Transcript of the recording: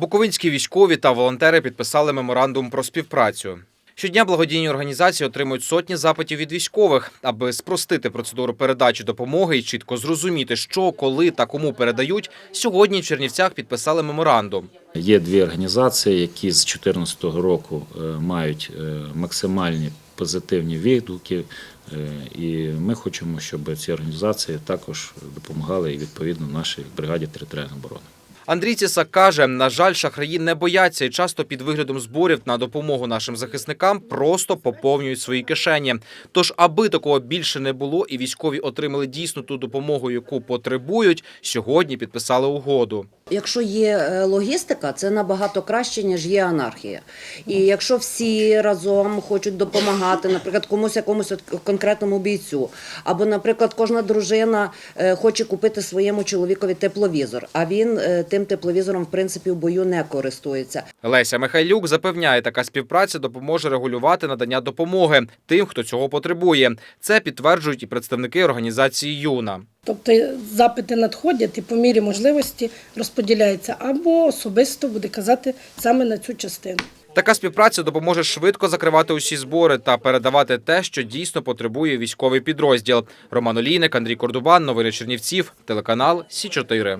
Буковинські військові та волонтери підписали меморандум про співпрацю. Щодня благодійні організації отримують сотні запитів від військових, аби спростити процедуру передачі допомоги і чітко зрозуміти, що, коли та кому передають. Сьогодні в Чернівцях підписали меморандум. Є дві організації, які з 2014 року е, мають е, максимальні позитивні відгуки, е, і ми хочемо, щоб ці організації також допомагали і відповідно нашій бригаді територіальної оборони. Андрій Цісак каже, на жаль, шахраї не бояться і часто під виглядом зборів на допомогу нашим захисникам просто поповнюють свої кишені. Тож, аби такого більше не було, і військові отримали дійсно ту допомогу, яку потребують, сьогодні підписали угоду. Якщо є е, логістика, це набагато краще, ніж є анархія. І якщо всі разом хочуть допомагати, наприклад, комусь якомусь конкретному бійцю, або, наприклад, кожна дружина е, хоче купити своєму чоловікові тепловізор, а він е, тим тепловізором, в принципі, в бою не користується. Леся Михайлюк запевняє, така співпраця допоможе регулювати надання допомоги тим, хто цього потребує. Це підтверджують і представники організації Юна. Тобто запити надходять і по мірі можливості розподіляється або особисто буде казати саме на цю частину. Така співпраця допоможе швидко закривати усі збори та передавати те, що дійсно потребує військовий підрозділ. Роман Олійник, Андрій Кордубан, новини Чернівців, телеканал Сі 4